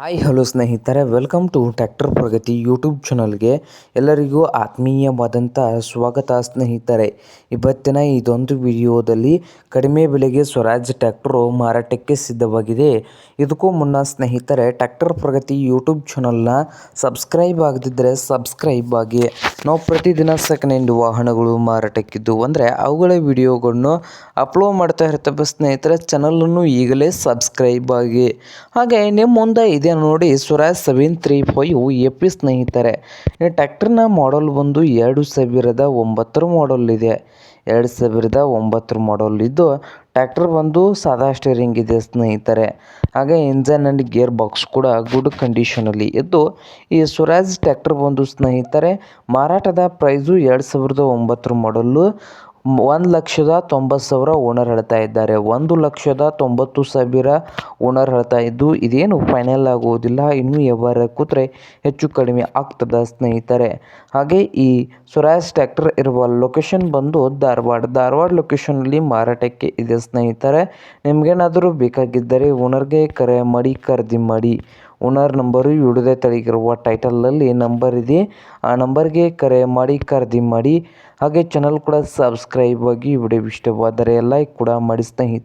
Hi hello ಸ್ನೇಹಿತರೆ. Welcome to tractor Pragati YouTube ಚಾನಲ್ಗೆ ಎಲ್ಲರಿಗೂ ಆತ್ಮೀಯವಾದಂಥ ಸ್ವಾಗತ ಸ್ನೇಹಿತರೆ. ಇವತ್ತಿನ ಇದೊಂದು ವಿಡಿಯೋದಲ್ಲಿ ಕಡಿಮೆ ಬೆಲೆಗೆ ಸ್ವರಾಜ್ ಟ್ಯಾಕ್ಟರು ಮಾರಾಟಕ್ಕೆ ಸಿದ್ಧವಾಗಿದೆ. ಇದಕ್ಕೂ ಮುನ್ನ ಸ್ನೇಹಿತರೆ ಟ್ರ್ಯಾಕ್ಟರ್ ಪ್ರಗತಿ ಯೂಟ್ಯೂಬ್ ಚಾನಲ್ನ ಸಬ್ಸ್ಕ್ರೈಬ್ ಆಗದಿದ್ದರೆ ಸಬ್ಸ್ಕ್ರೈಬ್ ಆಗಿ. ನಾವು ಪ್ರತಿದಿನ ಸೆಕೆಂಡ್ ಹ್ಯಾಂಡ್ ವಾಹನಗಳು ಮಾರಾಟಕ್ಕಿದ್ದು. ಅಂದರೆ ಅವುಗಳ ವಿಡಿಯೋಗಳನ್ನು ಅಪ್ಲೋಡ್ ಮಾಡ್ತಾ ಇರ್ತವೆ ಸ್ನೇಹಿತರೆ. ಚಾನಲನ್ನು ಈಗಲೇ ಸಬ್ಸ್ಕ್ರೈಬ್ ಆಗಿ. ಹಾಗೆ, ನಿಮ್ಮ ಮುಂದೆ ಇದೆ ನೋಡಿ Swaraj seven three five AP ಸ್ನೇಹಿತರೆ ಈ ಟ್ರ್ಯಾಕ್ಟರ್ನ ಮಾಡಲ್ ಬಂದು ಎರಡು ಸಾವಿರದ ಒಂಬತ್ತರ ಮಾಡಲ್ ಇದೆ. ಎರಡು ಸಾವಿರದ ಒಂಬತ್ತರ ಮಾಡಲ್ ಇದ್ದು ಟ್ಯಾಕ್ಟರ್ ಬಂದು ಸಾದಾ ಸ್ಟೇರಿಂಗ್ ಇದೆ ಸ್ನೇಹಿತರೆ. ಹಾಗೆ ಇಂಜನ್ ಆ್ಯಂಡ್ ಗೇರ್ ಬಾಕ್ಸ್ ಕೂಡ ಗುಡ್ ಕಂಡೀಷನಲ್ಲಿ ಇದ್ದು, ಈ ಸ್ವರಾಜ್ ಟ್ಯಾಕ್ಟರ್ ಬಂದು ಸ್ನೇಹಿತರೆ ಮಾರಾಟದ ಪ್ರೈಸು ಎರಡು ಸಾವಿರದ ಒಂಬತ್ತರ ಮಾಡಲ್ಲು ಒಂದು ಲಕ್ಷದ ತೊಂಬತ್ತು ಸಾವಿರ ಓನರ್ ಹೇಳ್ತಾ ಇದ್ದಾರೆ. ಒಂದು ಲಕ್ಷದ ತೊಂಬತ್ತು ಸಾವಿರ ಓನರ್ ಹೇಳ್ತಾ ಇದ್ದು, ಇದೇನು ಫೈನಲ್ ಆಗುವುದಿಲ್ಲ ಇನ್ನೂ ವ್ಯವಹಾರ ಕೂತ್ರೆ ಹೆಚ್ಚು ಕಡಿಮೆ ಆಗ್ತದೆ ಸ್ನೇಹಿತರೆ. ಹಾಗೆ ಈ ಸ್ವರಾಜ್ ಟ್ರ್ಯಾಕ್ಟರ್ ಇರುವ ಲೊಕೇಶನ್ ಬಂದು ಧಾರವಾಡ. ಧಾರವಾಡ ಲೊಕೇಶನಲ್ಲಿ ಮಾರಾಟಕ್ಕೆ ಇದೆ ಸ್ನೇಹಿತರೆ. ನಿಮಗೇನಾದರೂ ಬೇಕಾಗಿದ್ದರೆ ಓನರ್ಗೆ ಕರೆ ಮಾಡಿ, ಖರೀದಿ ಮಾಡಿ. ಓನರ್ ನಂಬರು ವಿಡಿಯೋದ ಟೈಟಲ್ ಟೈಟಲಲ್ಲಿ ನಂಬರ್ ಇದೆ. ಆ ನಂಬರ್ಗೆ ಕರೆ ಮಾಡಿ, ಖರೀದಿ ಮಾಡಿ. ಹಾಗೆ ಚಾನಲ್ ಕೂಡ ಸಬ್ಸ್ಕ್ರೈಬ್ ಆಗಿ ವಿಡಿಯೋ ಇಷ್ಟವಾದರೆ ಲೈಕ್ ಕೂಡ ಮಾಡಿ ಸ್ನೇಹಿತರೆ.